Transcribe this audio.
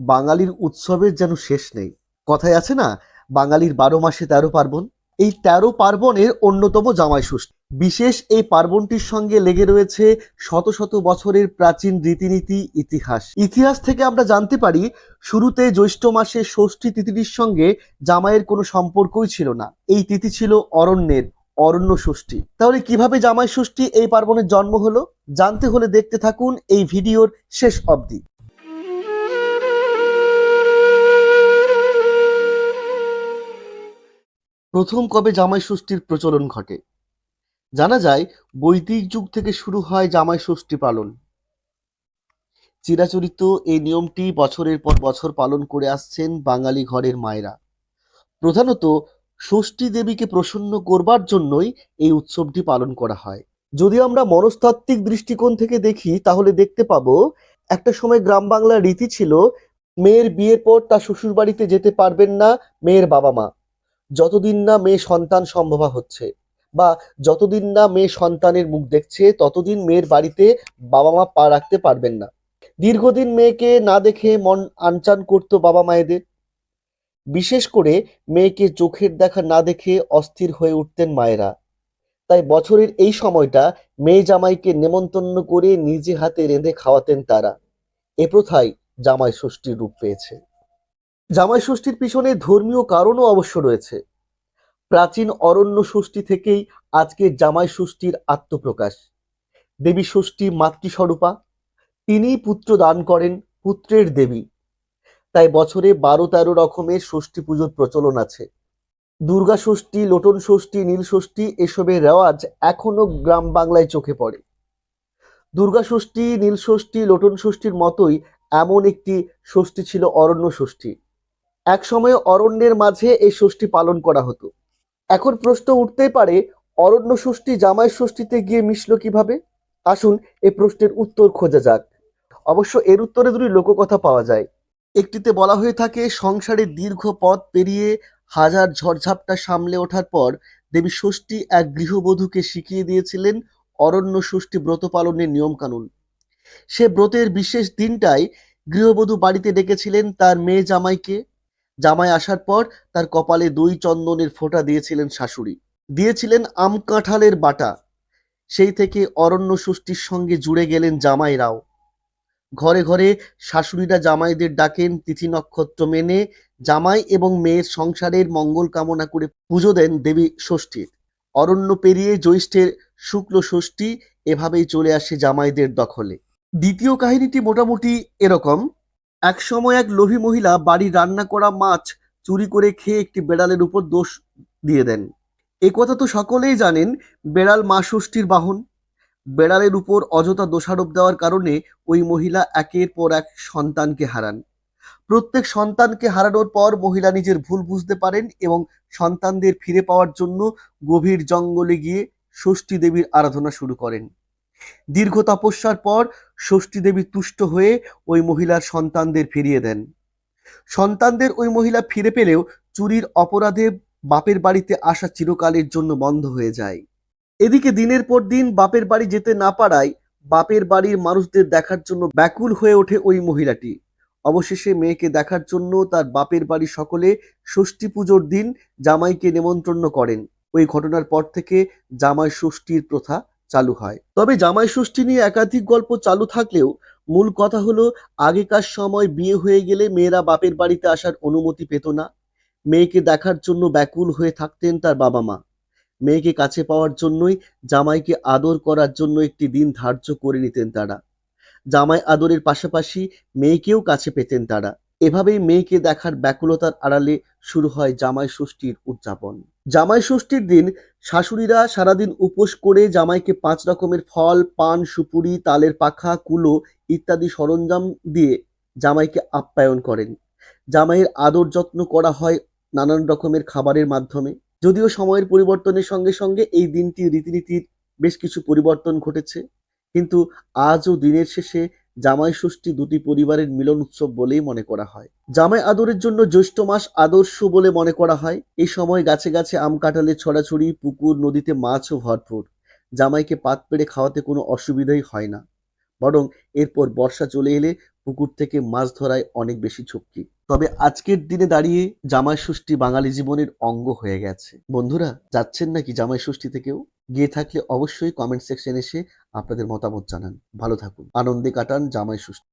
বাঙালির উৎসবের যেন শেষ নেই। কথায় আছে না, বাঙালির বারো মাসে তেরো পার্বণ। এই তেরো পার্বণের অন্যতম জামাই ষষ্ঠী বিশেষ এই পার্বণটির সঙ্গে লেগে রয়েছে শত শত বছরের প্রাচীন রীতিনীতি, ইতিহাস। ইতিহাস থেকে আমরা জানতে পারি, শুরুতে জ্যৈষ্ঠ মাসে ষষ্ঠী তিথিটির সঙ্গে জামাইয়ের কোনো সম্পর্কই ছিল না। এই তিথি ছিল অরণ্যের অরণ্য ষষ্ঠী। তাহলে কীভাবে জামাই ষষ্ঠী এই পার্বণের জন্ম হলো? জানতে হলে দেখতে থাকুন এই ভিডিওর শেষ অবধি। প্রথম কবে জামাই ষষ্ঠীর প্রচলন ঘটে? জানা যায়, বৈদিক যুগ থেকে শুরু হয় জামাই ষষ্ঠী পালন। চিরাচরিত এই নিয়মটি বছরের পর বছর পালন করে আসছেন বাঙালি ঘরের মায়েরা। প্রধানত, ষষ্ঠী দেবীকে প্রসন্ন করবার জন্যই এই উৎসবটি পালন করা হয়। যদি আমরা মনস্তাত্ত্বিক দৃষ্টিকোণ থেকে দেখি, তাহলে দেখতে পাবো, একটা সময় গ্রাম বাংলার রীতি ছিল, মেয়ের বিয়ের পর তার শ্বশুর বাড়িতে যেতে পারবেন না মেয়ের বাবা মা যতদিন না মেয়ে সন্তান সম্ভবা হচ্ছে বা যতদিন না মেয়ে সন্তানের মুখ দেখছে, ততদিন মেয়ের বাড়িতে বাবা মা পা রাখতে পারবেন না। দীর্ঘদিন মেয়েকে না দেখে মন আনচান করতো বাবা মায়েদের। বিশেষ করে মেয়েকে চোখের দেখা না দেখে অস্থির হয়ে উঠতেন মায়েরা। তাই বছরের এই সময়টা মেয়ে জামাইকে নেমন্তন্ন করে নিজে হাতে রেঁধে খাওয়াতেন তারা। এ প্রথাই জামাই ষষ্ঠীর রূপ পেয়েছে। জামাই ষষ্ঠীর পিছনে ধর্মীয় কারণও অবশ্য রয়েছে। প্রাচীন অরণ্য ষষ্ঠী থেকেই আজকের জামাই ষষ্ঠীর আত্মপ্রকাশ। দেবী ষষ্ঠী মাতৃস্বরূপা, তিনিই পুত্র দান করেন পুত্রের দেবী। তাই বছরে বারো তেরো রকমের ষষ্ঠী পুজোর প্রচলন আছে। দুর্গা ষষ্ঠী, লোটন ষষ্ঠী, নীল ষষ্ঠী এসবের রেওয়াজ এখনও গ্রাম বাংলায় চোখে পড়ে। দুর্গা ষষ্ঠী, নীল ষষ্ঠী, লোটন ষষ্ঠীর মতোই এমন একটি ষষ্ঠী ছিল অরণ্য ষষ্ঠী। এক সময় অরণ্যের মাঝে এই ষষ্ঠী পালন করা হতো। এখন প্রশ্ন উঠতেই পারে, অরণ্য ষষ্ঠী জামাই ষষ্ঠীতে গিয়ে মিশল কীভাবে? আসুন এই প্রশ্নের উত্তর খোঁজা যাক। অবশ্য এর উত্তরে দুটি লোককথা পাওয়া যায়। একটিতে বলা হয়ে থাকে সংসারের দীর্ঘ পথ পেরিয়ে হাজার ঝড়ঝাপটা সামলে ওঠার পর দেবী ষষ্ঠী এক গৃহবধূকে শিখিয়ে দিয়েছিলেন অরণ্য ষষ্ঠী ব্রত পালনের নিয়মকানুন। সে ব্রতের বিশেষ দিনটায় গৃহবধূ বাড়িতে ডেকেছিলেন তার মেয়ে জামাইকে। জামাই আসার পর তার কপালে দুই চন্দনের ফোঁটা দিয়েছিলেন শাশুড়ি। দিয়েছিলেন আম কাঁঠালের বাটা। সেই থেকে অরণ্য ষষ্ঠীর সঙ্গে জুড়ে গেলেন জামাইরাও ঘরে ঘরে শাশুড়িরা জামাইদের ডাকেন, তিথি নক্ষত্র মেনে জামাই এবং মেয়ের সংসারের মঙ্গল কামনা করে পুজো দেন দেবী ষষ্ঠীর। অরণ্য পেরিয়ে জ্যৈষ্ঠের শুক্ল ষষ্ঠী এভাবেই চলে আসে জামাইদের দখলে। দ্বিতীয় কাহিনীটি মোটামুটি এরকম এক সময় এক লোভী মহিলা বাড়ির রান্না করা মাছ চুরি করে খেয়ে একটি বেড়ালের উপর দোষ দিয়ে দেন। এ কথা তো সকলেই জানেন, বেড়াল মা ষষ্ঠীর বাহন। বেড়ালের উপর অযথা দোষারোপ দেওয়ার কারণে ওই মহিলা একের পর এক সন্তানকে হারান। প্রত্যেক সন্তানকে হারানোর পর মহিলা নিজের ভুল বুঝতে পারেন এবং সন্তানদের ফিরে পাওয়ার জন্য গভীর জঙ্গলে গিয়ে ষষ্ঠী দেবীর আরাধনা শুরু করেন। দীর্ঘ তপস্যার পর ষষ্ঠী দেবী তুষ্ট হয়ে ওই মহিলার সন্তানদের ফিরিয়ে দেন। সন্তানদের ওই মহিলা ফিরে পেলেও চুরির অপরাধে বাপের বাড়িতে আসা চিরকালের জন্য বন্ধ হয়ে যায়। এদিকে দিনের পর দিন বাপের বাড়ি যেতে না পারায় বাপের বাড়ির মানুষদের দেখার জন্য ব্যাকুল হয়ে ওঠে ওই মহিলাটি। অবশেষে মেয়েকে দেখার জন্য তার বাপের বাড়ি সকলে ষষ্ঠী পুজোর দিন জামাইকে নেমন্ত্রণ করেন। ওই ঘটনার পর থেকে জামাই ষষ্ঠীর প্রথা চালু হয়। তবে জামাই ষষ্ঠী নিয়ে একাধিক গল্প চালু থাকলেও মূল কথা হলো, আগেকার সময় বিয়ে হয়ে গেলে মেয়েরা বাপের বাড়িতে আসার অনুমতি পেত না। মেয়েকে দেখার জন্য ব্যাকুল হয়ে থাকতেন তার বাবা মা। মেয়েকে কাছে পাওয়ার জন্যই জামাইকে আদর করার জন্য একটি দিন ধার্য করে নিতেন তারা। জামাই আদরের পাশাপাশি মেয়েকেও কাছে পেতেন তারা। এভাবেই মেয়েকে দেখার ব্যাকুলতার আড়ালে শুরু হয় জামাই ষষ্ঠীর উদযাপন। জামাই ষষ্ঠীর দিন শাশুড়িরা সারাদিন উপোস করে জামাইকে পাঁচ রকমের ফল, পান, সুপুরি, তালের পাখা, কুলো ইত্যাদি সরঞ্জাম দিয়ে জামাইকে আপ্যায়ন করেন। জামাইয়ের আদর যত্ন করা হয় নানান রকমের খাবারের মাধ্যমে। যদিও সময়ের পরিবর্তনের সঙ্গে সঙ্গে এই দিনটি রীতিনীতির বেশ কিছু পরিবর্তন ঘটেছে। কিন্তু আজও দিনের শেষে জামাই ষষ্ঠী দুটি পরিবারের মিলন উৎসব বলেই মনে করা হয়। জামাই আদরের জন্য জ্যৈষ্ঠ মাস আদর্শ বলে মনে করা হয়। এই সময় গাছে গাছে আম কাঁঠালে ছড়াছড়ি, পুকুর, নদীতে মাছও ভরপুর। জামাইকে পাত পেড়ে খাওয়াতে কোনো অসুবিধাই হয় না। বরং এরপর বর্ষা চলে এলে পুকুর থেকে মাছ ধরায় অনেক বেশি ঝক্কি। তবে আজকের দিনে দাঁড়িয়ে জামাই ষষ্ঠী বাঙালি জীবনের অঙ্গ হয়ে গেছে। বন্ধুরা, যাচ্ছেন নাকি জামাই ষষ্ঠী থেকেও? গিয়ে থাকলে অবশ্যই কমেন্ট সেকশন এসে আপনাদের মতামত জানান। ভালো থাকুন। আনন্দে কাটান জামাই ষষ্ঠী।